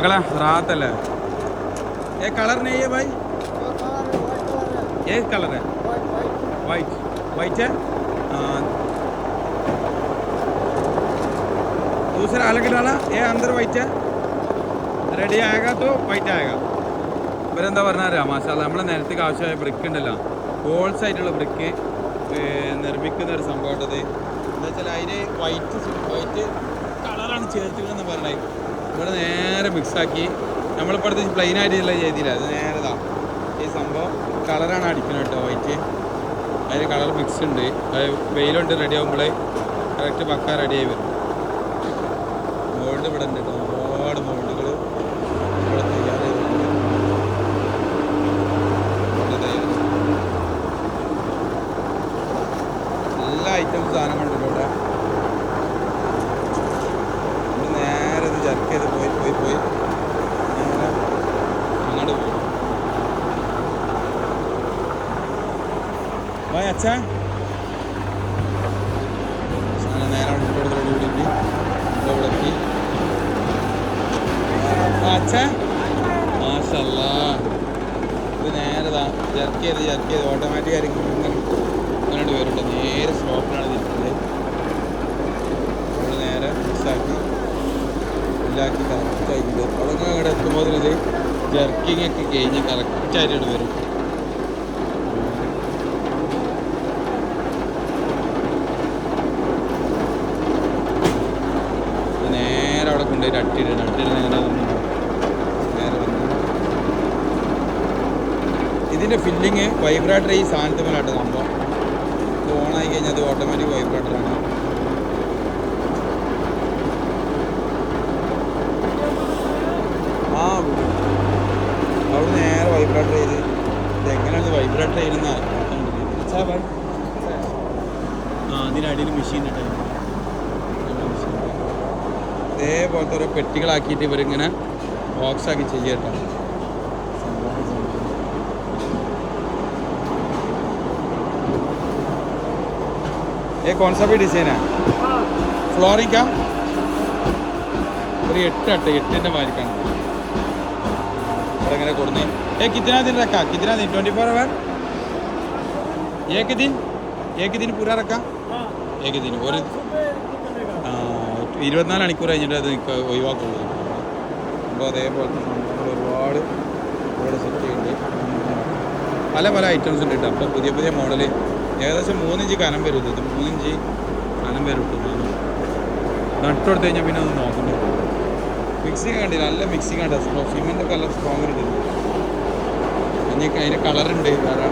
मगला रात है ये कलर नहीं है भाई ये कलर है वाइट वाइट है दूसरा अलग डाला ये अंदर वाइट है റെഡി ആയക തോ? വൈറ്റ് ആയക ഇവരെന്താ പറഞ്ഞാൽ മാഷാല്ല നമ്മളെ നിലത്തേക്ക് ആവശ്യമായ ബ്രിക്ക് ഉണ്ടല്ലോ. ബോൾസ് ആയിട്ടുള്ള ബ്രിക്ക് നിർമ്മിക്കുന്ന ഒരു സംഭവം എന്താ വെച്ചാൽ അതിന് വൈറ്റ് വൈറ്റ് കളറാണ് ചേർത്തില്ലെന്ന് പറഞ്ഞത് ഇവിടെ നേരെ മിക്സാക്കി നമ്മളിപ്പോൾ അടുത്ത് പ്ലെയിൻ ആയിട്ടുള്ള ചെയ്തില്ല അത് നേരെ ഇതാ. ഈ സംഭവം കളറാണ് അടിക്കുന്നത് കേട്ടോ വൈറ്റ് അതിന് കളർ മിക്സ് ഉണ്ട്. അത് വെയിലുണ്ട് റെഡി ആകുമ്പോഴേ കറക്റ്റ് പക്ക റെഡി ആയി വരും. മോൾഡ് ഇവിടെ ഉണ്ട് കേട്ടോ. ഒരുപാട് മോൾഡുകൾ ഇവിടെ തയ്യാറായി. എല്ലാ ഐറ്റംസ് സാധനങ്ങളുണ്ട് ഇവിടെ ഇവിടെ നേരെ ഇത് ജർക്ക് ചെയ്ത് പോയി പോയി പോയി നേരെ അങ്ങോട്ട് പോകും വാ അച്ഛ. നേരെ അവിടെ ഓട്ടോമാറ്റിക് ആയിരിക്കും ഇങ്ങനെ ഇങ്ങോട്ട് നേരെ സ്റ്റോപ്പിലാണ് തിരിക്കുന്നത് നമ്മൾ നേരെ അതൊക്കെ ഇവിടെ എത്തുമ്പോൾ ജർക്കിങ് ഒക്കെ കഴിഞ്ഞ് കറക്റ്റായിട്ട് വരും ഇത് നേരെ അവിടെ കൊണ്ടുപോയി അട്ടിയിടണം അട്ടിയിട്ട് നേരെ വന്നു നേരെ വന്നു ഇതിന്റെ ഫില്ലിങ് വൈബ്രേറ്റർ ഈ സാധനത്തിലായിട്ട് സംഭവം. ഇത് ഓണായി കഴിഞ്ഞാൽ അത് ഓട്ടോമാറ്റിക് വൈബ്രേറ്ററാണ് ആ അവിടെ നേരെ വൈബ്രേറ്റർ ചെയ്ത് ഇതെങ്ങനെയാണ് വൈബ്രേറ്റർ ചെയ്യുന്ന ആ അതിനടിയിൽ മെഷീൻ ഇട്ടായിരുന്നു ഇതേപോലത്തെ ഓരോ പെട്ടികളാക്കിയിട്ട് ഇവരിങ്ങനെ ബോക്സാക്കി ചെയ്യട്ടെ ഏ കോൺസെപ്റ്റ് ഡിസൈനാ ഫ്ലോറിക്കാ? ഒരു എട്ടട്ടെ എട്ടിന്റെ മാതിരിക്കാണ്. അവരങ്ങനെ കൊടുന്നേ. ഏ കിത്തിനാ ദിൻ റക്കാ കിത്തിനാ ദിൻ ട്വന്റി ഫോർ അവർ ഏക്ക് ദിൻ ഏക്ക് ദിൻ പൂരാ റക്കാ ഏക്ക് ദിൻ ഒരു ഇരുപത്തിനാല് മണിക്കൂർ കഴിഞ്ഞിട്ട് അത് നിൽക്കുക ഒഴിവാക്കുള്ളൂ. അപ്പോൾ അതേപോലത്തെ സംഭവങ്ങൾ ഒരുപാട് ഇവിടെ സെറ്റ് ചെയ്യുന്നുണ്ട് പല പല ഐറ്റംസ് ഉണ്ട് കേട്ടോ. അപ്പോൾ പുതിയ പുതിയ മോഡൽ ഏകദേശം മൂന്നിഞ്ച് കനം വരും ഇത്. മൂന്നിഞ്ച് കനം വരും കേട്ടോ. നട്ട് കൊടുത്തു കഴിഞ്ഞാൽ പിന്നെ ഒന്ന് നോക്കണ്ട. മിക്സിങ് കണ്ടില്ല? നല്ല മിക്സിങ് കണ്ടോ സിമെന്റ് കളർ സ്ട്രോങ് ഉണ്ട് ഇനി അതിന് കളറുണ്ട് വേറെ